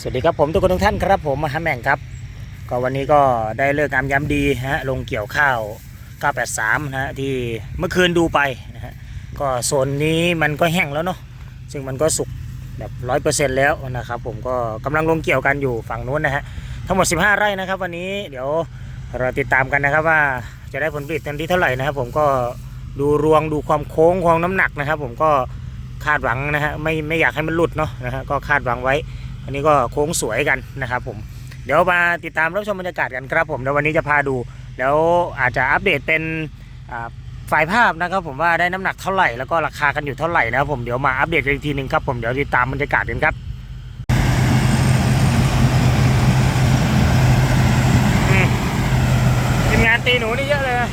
สวัสดีครับผมทุกคนทุกท่านครับผมมาฮัมแมงครับ ก็วันนี้ก็ได้เลิกงามย้ำดีฮะลงเกี่ยวข้าว 983 นะฮะที่เมื่อคืนดูไปนะฮะก็โซนนี้มันก็แห้งแล้วเนาะซึ่งมันก็สุกแบบร้อยเปอร์เซ็นต์แล้วนะครับผมก็กำลังลงเกี่ยวกันอยู่ฝั่งนู้นนะฮะทั้งหมด 15 ไร่นะครับ วันนี้เดี๋ยวเราติดตามกันนะครับว่าจะได้ผลผลิตเต็มที่เท่าไหร่นะครับ ผมก็ดูรวงดูความโค้งความน้ำหนักนะครับ ผมก็คาดหวังนะฮะไม่ไม่อยากให้มันหลุดเนาะนะฮะก็คาดหวังไว้ อันนี้ก็โค้งสวยกันนะครับผมเดี๋ยวมาติดตามรับชมบรรยากาศกันครับผมเดี๋ยววันนี้จะพาดู แล้วอาจจะอัปเดตเป็นฝ่ายภาพนะครับผมว่าได้น้ำหนักเท่าไหร่แล้วก็ราคากันอยู่เท่าไหร่นะครับผมเดี๋ยวมาอัปเดตกันอีกทีหนึ่งครับผมเดี๋ยวติดตามบรรยากาศกันครับทีมงานตีหนูนี่เยอะเลยนะ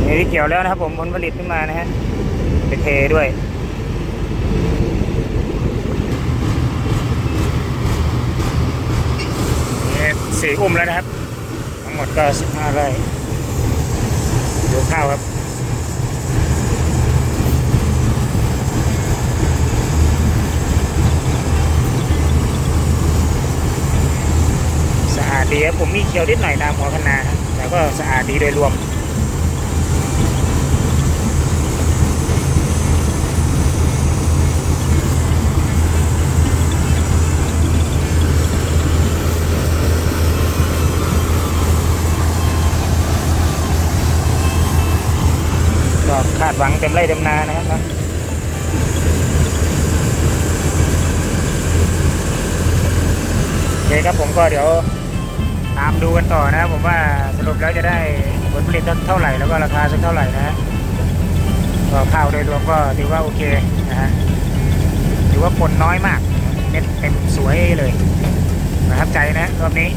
นี่ ที่เกี่ยวแล้วนะครับผมผลผลิตขึ้นมานะฮะไปเทด้วยนี่สี่อุ้มแล้วนะครับ ทั้งหมดก็สิบห้าไร่ดูข้าวครับสะอาดดีครับผมมีเคี้ยวนิดหน่อยตามหัวคะนาแต่ก็สะอาดดีโดยรวม คาดหวังเต็มไร่เต็มนานะครับ โอเคครับผมก็เดี๋ยวตามดูกันต่อนะครับผมว่าสรุปแล้วจะได้ผลผลิตเท่าไหร่แล้วก็ราคาสักเท่าไหร่นะฮะก็ข้าวโดยรวมก็ถือว่าโอเคนะฮะถือว่าผลน้อยมากเม็ดเต็มสวยเลยประทับใจนะรอบนี้